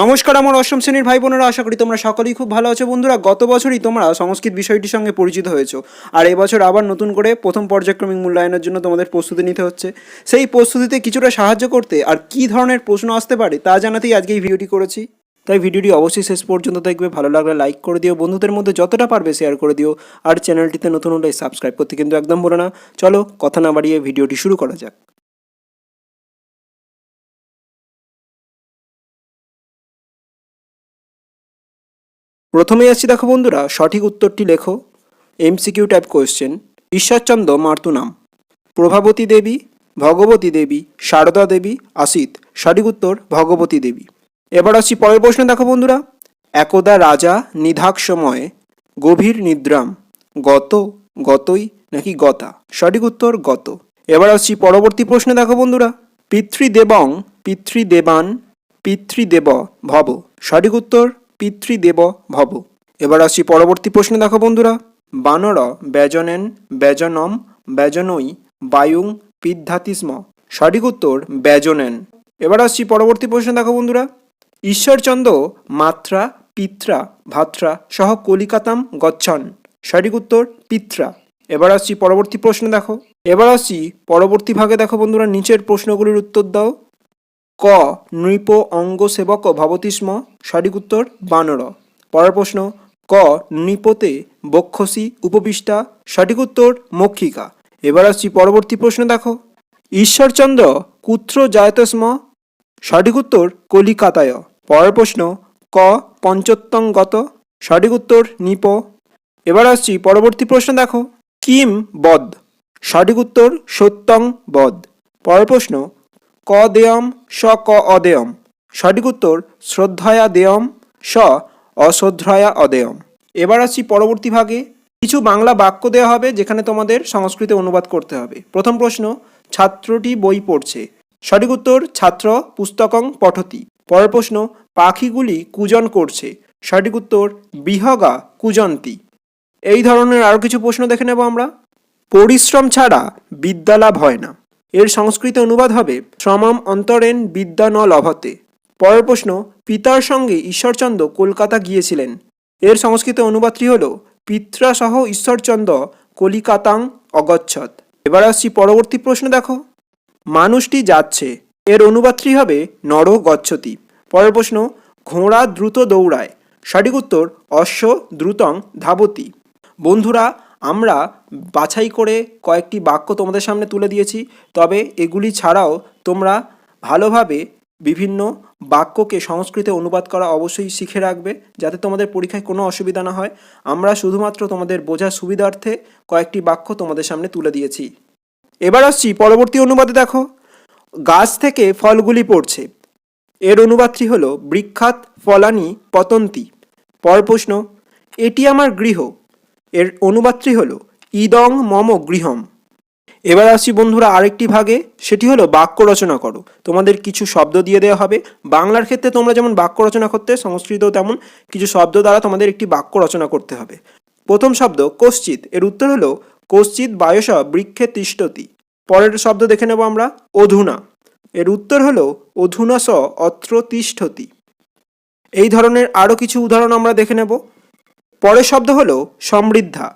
নমস্কার, আমার অষ্টম শ্রেণির ভাই বোনেরা, আশা করি তোমরা সকলেই খুব ভালো আছো। বন্ধুরা, গত বছরই তোমরা সংস্কৃত বিষয়টির সঙ্গে পরিচিত হয়েছো। আর এবছর আবার নতুন করে প্রথম পর্যায়ক্রমিক মূল্যায়নের জন্য তোমাদের প্রস্তুতি নিতে হচ্ছে। সেই প্রস্তুতিতে কিছুটা সাহায্য করতে আর কী ধরনের প্রশ্ন আসতে পারে তা জানাতেই আজকে এই ভিডিওটি করেছি। তাই ভিডিওটি অবশ্যই শেষ পর্যন্ত দেখবে, ভালো লাগলে লাইক করে দিও, বন্ধুদের মধ্যে যতটা পারবে শেয়ার করে দিও। আর চ্যানেলটিতে নতুন হলে সাবস্ক্রাইব করতে কিন্তু একদম বলো না। চলো, কথা না বাড়িয়ে ভিডিওটি শুরু করা যাক। প্রথমেই আসছি দেখো বন্ধুরা, সঠিক উত্তরটি লেখো। এমসিকিউ টাইপ কোয়েশ্চেন ঈশ্বরচন্দ্র মার্তু নাম প্রভাবতী দেবী, ভগবতী দেবী, সারদা দেবী আসিত সঠিক উত্তর, ভগবতী দেবী। এবার আসছি পরের প্রশ্ন দেখো বন্ধুরা। একদা রাজা নিধাক সময়ে গভীর নিদ্রাম, গত, গতই নাকি গতা? সঠিক উত্তর, গত। এবার আসছি পরবর্তী প্রশ্নে দেখো বন্ধুরা। পিতৃদেবং, পিতৃদেবান, পিতৃদেব ভব। সঠিক উত্তর পিতৃদেব ভব। এবার আসছি পরবর্তী প্রশ্নে। দেখো বন্ধুরা, বানর ব্যজনেন, ব্যজনম ব্যজনই বায়ুং, পিদ্ধাতিস্ম, সঠিক উত্তর ব্যজনেন। এবার আসছি পরবর্তী প্রশ্ন। দেখো বন্ধুরা, ঈশ্বরচন্দ্র, মাত্রা, পিত্রা, ভাত্রা সহ কলিকাতাম গচ্ছন, সঠিক উত্তর পিত্রা। এবার আসছি পরবর্তী প্রশ্ন। দেখো, এবার আসছি পরবর্তী ভাগে। দেখো বন্ধুরা, নিচের প্রশ্নগুলির উত্তর দাও। ক, নৃপ অঙ্গ সেবক ভবতি স্ম সঠিক উত্তর বানর। পরের প্রশ্ন, ক, নৃপতে বক্ষসি উপবিষ্টা, সঠিক উত্তর মক্ষিকা। এবার আসছি পরবর্তী প্রশ্ন দেখো। ঈশ্বরচন্দ্র কুত্র জায়ত স্ম সঠিক উত্তর কলিকাতায়। পরের প্রশ্ন, ক পঞ্চত্তং গত সঠিক উত্তর নিপ। এবার আসছি পরবর্তী প্রশ্ন দেখো। কিম বদ সঠিক উত্তর সত্যং বদ পরের প্রশ্ন ক দেয়ম স ক অদেয়ম। সঠিক উত্তর, শ্রদ্ধায়া দেয়ম, স অশ্রদ্ধায়া অদেয়ম। এবার আসছি পরবর্তী ভাগে। কিছু বাংলা বাক্য দেওয়া হবে যেখানে তোমাদের সংস্কৃতে অনুবাদ করতে হবে। প্রথম প্রশ্ন, ছাত্রটি বই পড়ছে। সঠিক উত্তর, ছাত্র, পুস্তকং পঠতি। পরের প্রশ্ন, পাখিগুলি কুজন করছে। সঠিক উত্তর, বিহগা কুজন্তি। এই ধরনের আরও কিছু প্রশ্ন দেখে নেব আমরা। পরিশ্রম ছাড়া বিদ্যা লাভ হয় না। এর সংস্কৃত অনুবাদ হবে শ্রমম অন্তরেন বিদ্যা ন লভতে পরের প্রশ্ন, পিতার সঙ্গে ঈশ্বরচন্দ্র কলকাতা গিয়েছিলেন। এর সংস্কৃত অনুবাদটি হল পিত্রাসহ ঈশ্বরচন্দ্র কলিকাতাং অগচ্ছত এবার আসছি পরবর্তী প্রশ্ন দেখো। মানুষটি যাচ্ছে। এর অনুবাদটি হবে নর গচ্ছতি পরের প্রশ্ন, ঘোড়া দ্রুত দৌড়ায়। সঠিক উত্তর, অশ্ব দ্রুতং ধাবতি। বন্ধুরা আমরা বাছাই করে কয়েকটি বাক্য তোমাদের সামনে তুলে দিয়েছি। তবে এগুলি ছাড়াও তোমরা ভালোভাবে বিভিন্ন বাক্যকে সংস্কৃতে অনুবাদ করা অবশ্যই শিখে রাখবে, যাতে তোমাদের পরীক্ষায় কোনো অসুবিধা না হয়। আমরা শুধুমাত্র তোমাদের বোঝার সুবিধার্থে কয়েকটি বাক্য তোমাদের সামনে তুলে দিয়েছি। এবার আসছি পরবর্তী অনুবাদে দেখো। গাছ থেকে ফলগুলি পড়ছে। এর অনুবাদটি হলো বৃক্ষাত ফলানি পতন্তি। পর প্রশ্ন এটি আমার গৃহ। এর অনুবাদটি হলো ইদং মম গৃহম। এবার আসি বন্ধুরা আরেকটি ভাগে, সেটি হলো বাক্য রচনা করো। তোমাদের কিছু শব্দ দিয়ে দেওয়া হবে। বাংলার ক্ষেত্রে তোমরা যেমন বাক্য রচনা করতে, সংস্কৃতেও তেমন কিছু শব্দ দ্বারা তোমাদের একটি বাক্য রচনা করতে হবে। প্রথম শব্দ কশ্চিত এর উত্তর হলো কশ্চিত বায়স বৃক্ষে তিষ্ঠতি। পরের শব্দ দেখে নেব আমরা, অধুনা। এর উত্তর হলো, অধুনা স অত্র তিষ্ঠতি। এই ধরনের আরও কিছু উদাহরণ আমরা দেখে নেব। পরের শব্দ হলো সমৃদ্ধা।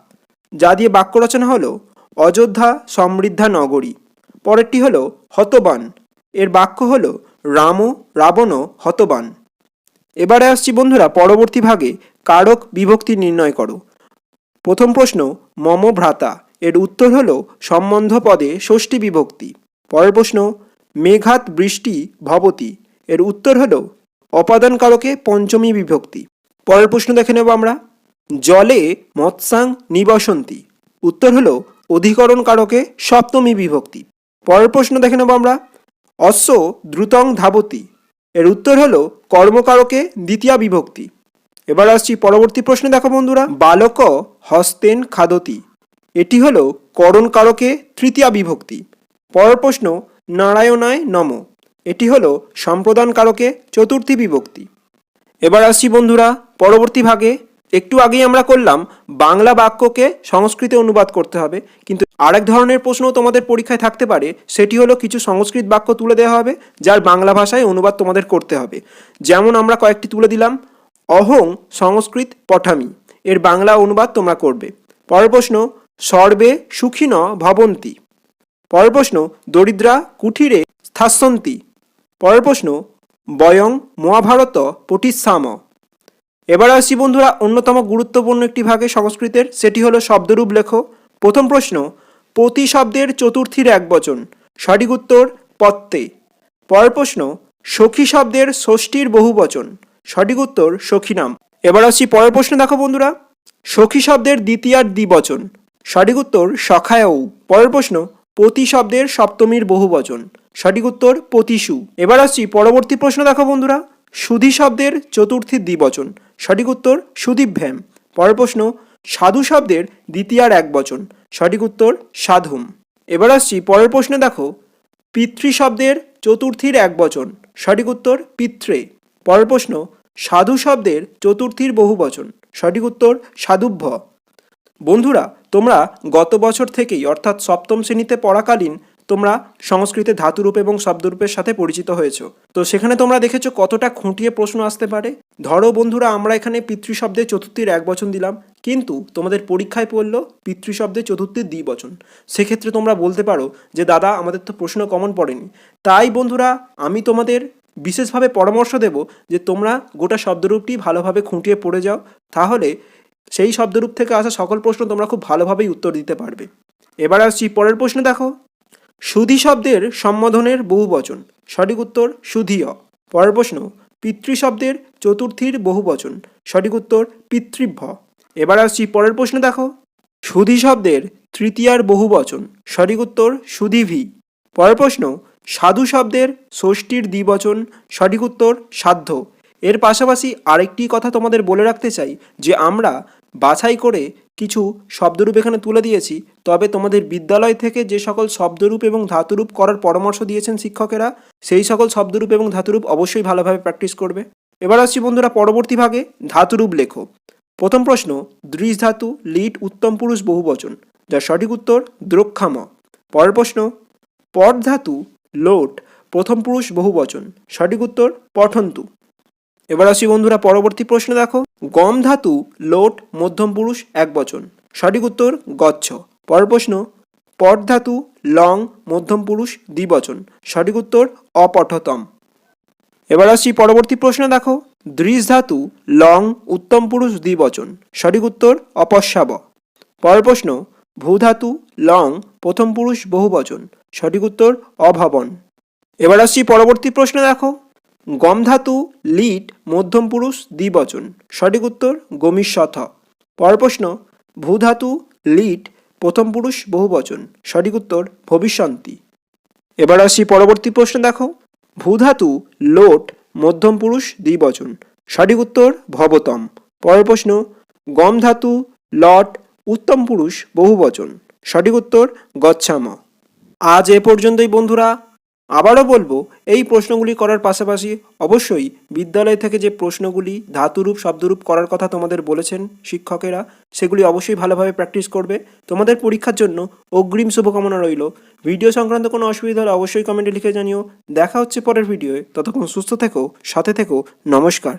যা দিয়ে বাক্য রচনা হলো অযোধ্যা সমৃদ্ধা নগরী। পরেরটি হল হতবান। এর বাক্য হল রাম রাবণ হতবান। এবারে আসছি বন্ধুরা পরবর্তী ভাগে কারক বিভক্তি নির্ণয় করো। প্রথম প্রশ্ন, মম ভ্রাতা। এর উত্তর হল সম্বন্ধ পদে ষষ্ঠী বিভক্তি। পরের প্রশ্ন মেঘাত বৃষ্টি ভবতি। এর উত্তর হল অপাদান কারকে পঞ্চমী বিভক্তি। পরের প্রশ্ন দেখে নেব আমরা। জলে মৎসাং নিবসন্তি। উত্তর হলো অধিকরণ কারকে সপ্তমী বিভক্তি। পরের প্রশ্ন দেখে নেব আমরা। অশ্ব দ্রুতং ধাবতি। এর উত্তর হলো কর্মকারকে দ্বিতীয় বিভক্তি। এবার আসছি পরবর্তী প্রশ্নে দেখো বন্ধুরা। বালক হস্তেন খাদতি। এটি হলো করণ কারকে তৃতীয়া বিভক্তি। পরের প্রশ্ন, নারায়ণায় নম। এটি হলো সম্প্রদান কারকে চতুর্থী বিভক্তি। এবার আসছি বন্ধুরা, পরবর্তী ভাগে। একটু আগেই আমরা করলাম, বাংলা বাক্যকে সংস্কৃতে অনুবাদ করতে হবে। কিন্তু আরেক ধরনের প্রশ্ন তোমাদের পরীক্ষায় থাকতে পারে, সেটি হলো কিছু সংস্কৃত বাক্য তুলে দেওয়া হবে, যার বাংলা ভাষায় অনুবাদ তোমাদের করতে হবে। যেমন আমরা কয়েকটি তুলে দিলাম, অহং সংস্কৃত পঠামি, এর বাংলা অনুবাদ তোমরা করবে। পরের প্রশ্ন, সর্বে সুখিন ভবন্তি। পরের প্রশ্ন, দরিদ্রা কুঠিরে স্থাসন্তি পরের প্রশ্ন, বয়ং মহাভারত পটিসাম এবার আসছি বন্ধুরা অন্যতম গুরুত্বপূর্ণ একটি ভাগে সংস্কৃতের, সেটি হলো শব্দরূপ লেখো। প্রথম প্রশ্ন, প্রতি শব্দের চতুর্থীর এক বচন। সঠিক উত্তর, পত্তে। পরের প্রশ্ন, সখী শব্দের ষষ্ঠীর বহু বচন। সঠিক উত্তর সখীনাম এবার আসছি পরের প্রশ্ন দেখো বন্ধুরা। সখী শব্দের দ্বিতীয়ার দ্বিবচন। সঠিক উত্তর সখায়ও পরের প্রশ্ন, পতি শব্দের সপ্তমীর বহু বচন। সঠিক উত্তর পতিষু এবার আসছি পরবর্তী প্রশ্ন দেখো বন্ধুরা। সুধী শব্দের চতুর্থীর দ্বিবচন। সঠিক উত্তর সুদীপভ্যাম পরের প্রশ্ন, সাধু শব্দের দ্বিতীয়ার এক বচন। সঠিক উত্তর, সাধুম। এবার আসছি পরের প্রশ্নে, দেখো। পিতৃ শব্দের চতুর্থীর এক বচন। সঠিক উত্তর পিত্রে পরের প্রশ্ন, সাধু শব্দের চতুর্থীর বহু বচন। সঠিক উত্তর, সাধুভ্য। বন্ধুরা, তোমরা গত বছর থেকেই, অর্থাৎ সপ্তম শ্রেণীতে পড়াকালীন তোমরা সংস্কৃতে ধাতুরূপ এবং শব্দরূপের সাথে পরিচিত হয়েছো। তো সেখানে তোমরা দেখেছ কতটা খুঁটিয়ে প্রশ্ন আসতে পারে। ধরো বন্ধুরা, আমরা এখানে পিতৃ শব্দে চতুর্থীর এক বচন দিলাম, কিন্তু তোমাদের পরীক্ষায় পড়ল পিতৃ শব্দে চতুর্থীর দ্বিবচন সেক্ষেত্রে তোমরা বলতে পারো যে, দাদা, আমাদের তো প্রশ্ন কমন পড়েনি। তাই বন্ধুরা, আমি তোমাদের বিশেষভাবে পরামর্শ দেব যে, তোমরা গোটা শব্দরূপটি ভালোভাবে খুঁটিয়ে পড়ে যাও। তাহলে সেই শব্দরূপ থেকে আসা সকল প্রশ্ন তোমরা খুব ভালোভাবেই উত্তর দিতে পারবে। এবার আসছি পরের প্রশ্ন, দেখো। সুধি শব্দের সম্বোধনের বহু বচন। সঠিক উত্তর সুধীয়। পরের প্রশ্ন পিতৃ শব্দের চতুর্থীর বহু বচন। সঠিক উত্তর পিতৃভ্য এবার আসছি পরের প্রশ্ন দেখো। সুধি শব্দের তৃতীয়ার বহু বচন। সঠিক উত্তর সুধীভি। পরের প্রশ্ন সাধু শব্দের ষষ্ঠীর দ্বিবচন। সঠিক উত্তর সাধ্য। এর পাশাপাশি আরেকটি কথা তোমাদের বলে রাখতে চাই, যে আমরা বাছাই করে কিছু শব্দরূপ এখানে তুলে দিয়েছি। তবে তোমাদের বিদ্যালয় থেকে যে সকল শব্দরূপ এবং ধাতুরূপ করার পরামর্শ দিয়েছেন শিক্ষকেরা, সেই সকল শব্দরূপ এবং ধাতুরূপ অবশ্যই ভালোভাবে প্র্যাকটিস করবে। এবার আসছি বন্ধুরা পরবর্তী ভাগে, ধাতুরূপ লেখো। প্রথম প্রশ্ন, দৃশ ধাতু, লিট, উত্তম পুরুষ বহুবচন যার সঠিক উত্তর, দ্রক্ষাম। পরের প্রশ্ন পট ধাতু লোট, প্রথম পুরুষ বহুবচন সঠিক উত্তর, পঠন্তু। এবার আসি বন্ধুরা পরবর্তী প্রশ্ন দেখো। গম ধাতু, লোট, মধ্যম পুরুষ, এক বচন। সঠিক উত্তর, গচ্ছ। পর প্রশ্ন, পট ধাতু, লং, মধ্যম পুরুষ, দ্বিবচন। সঠিক উত্তর, অপঠতম। এবার আসছি পরবর্তী প্রশ্ন দেখো। দৃশ ধাতু, লং, উত্তম পুরুষ, দ্বিবচন। সঠিক উত্তর অপস্যাব পরের প্রশ্ন ভূধাতু লং, প্রথম পুরুষ, বহুবচন। সঠিক উত্তর, অভবন। এবার আসছি পরবর্তী প্রশ্ন দেখো। গম ধাতু লিট, মধ্যম পুরুষ, দ্বিবচন। সঠিক উত্তর গমিষ্যথ। পর প্রশ্ন, ভূধাতু, লিট, প্রথম পুরুষ, বহুবচন। সঠিক উত্তর ভবিষ্যন্তি। এবার আসি পরবর্তী প্রশ্ন, দেখো। ভূধাতু, লোট, মধ্যম পুরুষ, দ্বিবচন। সঠিক উত্তর ভবতম। পরের প্রশ্ন গম ধাতু লট, উত্তম পুরুষ, বহুবচন। সঠিক উত্তর গচ্ছাম। আজ এ পর্যন্তই, বন্ধুরা। আবারও বলব, এই প্রশ্নগুলি করার পাশাপাশি অবশ্যই বিদ্যালয় থেকে যে প্রশ্নগুলি ধাতুরূপ, শব্দরূপ করার কথা তোমাদের বলেছেন শিক্ষকেরা, সেগুলি অবশ্যই ভালোভাবে প্র্যাকটিস করবে। তোমাদের পরীক্ষার জন্য অগ্রিম শুভকামনা রইল। ভিডিও সংক্রান্ত কোনো অসুবিধা হলে অবশ্যই কমেন্টে লিখে জানিও। দেখা হচ্ছে পরের ভিডিওয়ে ততক্ষণ সুস্থ থেকো, সাথে থেকো। নমস্কার।